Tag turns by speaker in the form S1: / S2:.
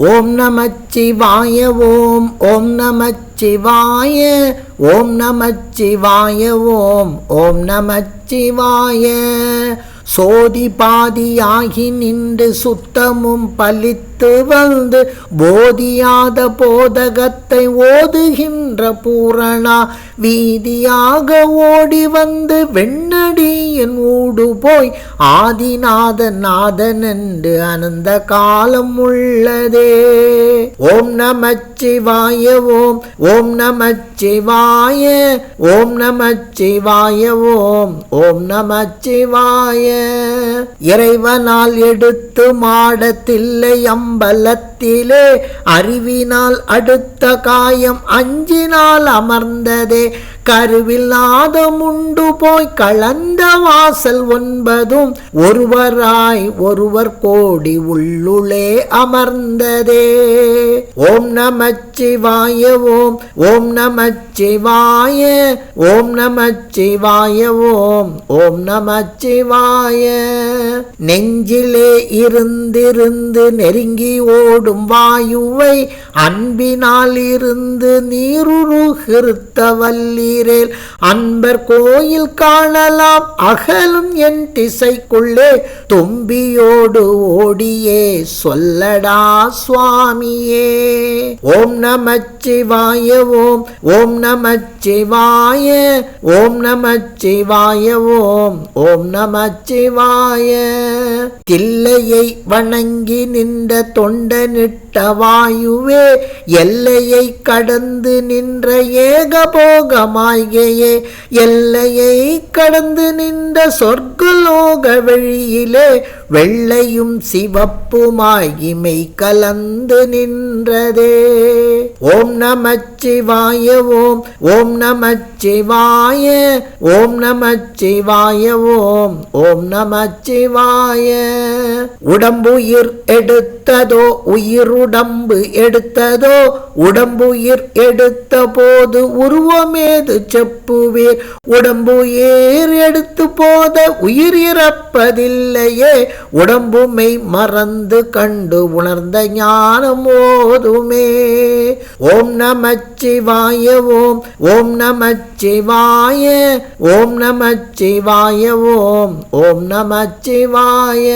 S1: ஓம் நமச்சிவாய ஓம் ஓம் நமச்சிவாய ஓம் நமச்சிவாய ஓம் ஓம் நமச்சிவாய. சோதி பாதியாகி நின்று சுத்தமும் பலித்து வந்து போதியாத போதகத்தை ஓதுகின்ற பூரணா வீதியாக ஓடி வந்து வெண்ணடியின் ஊடு போய் ஆதிநாதன் நாதன் என்று அனந்த காலம் உள்ளதே. ஓம் நமச்சிவாய ஓம் ஓம் நமச்சிவாய ஓம் நமச்சிவாய ஓம் ஓம் நமச்சிவாய இறைவனால் எடுத்து மாடத்தில்லை அம்பலத்திலே அறிவினால் அடுத்த காயம் அஞ்சினால் அமர்ந்ததே. கருவில்லாதமுண்டு போய் கலந்த வாசல் ஒன்பதும் ஒருவராய் ஒருவர் கோடி உள்ளுளே அமர்ந்ததே. ஓம் நமச்சிவாய ஓம் ஓம் நமச்சிவாய ஓம் நமச்சிவாய ஓம் ஓம் நமச்சிவாய நெஞ்சிலே இருந்திருந்து நெருங்கி ஓடும் வாயுவை அன்பினால் இருந்து நீருருகிருத்தவல்லி வல்லீரேல் அன்பர் கோயில் காணலாம் அகலும் என் திசைக்குள்ளே. தும்பியோடு ஓடியே சொல்லடா சுவாமியே. ஓம் நமச்சிவாய ஓம் ஓம் நமச்சிவாய ஓம் நமச்சிவாய ஓம் ஓம் நமச்சிவாய. தில்லையை வணங்கி நின்ற தொண்டனிட்டு வாயுவே எல்லையை கடந்து நின்ற ஏகபோகமாயே எல்லையை கடந்து நின்ற சொர்க்கலோக வழியிலே வெள்ளையும் சிவப்புமாயிமை கலந்து நின்றதே. ஓம் நம சிவாய ஓம் ஓம் நம சிவாய ஓம் நம சிவாய ஓம் ஓம் நம சிவாய உடம்புயிர் எடுத்ததோ உடம்பு எடுத்ததோ? உடம்புயிர் எடுத்த போது உருவமேது செப்புவீர்? உடம்புயிர் எடுத்து போத உயிர் இறப்பதில்லையே. உடம்புமை மறந்து கண்டு உணர்ந்த ஞானம் ஓதுமே. ஓம் நமச்சிவாய ஓம். ஓம் நமச்சிவாய ஓம் நமச்சிவாய ஓம். ஓம் நமச்சிவாய.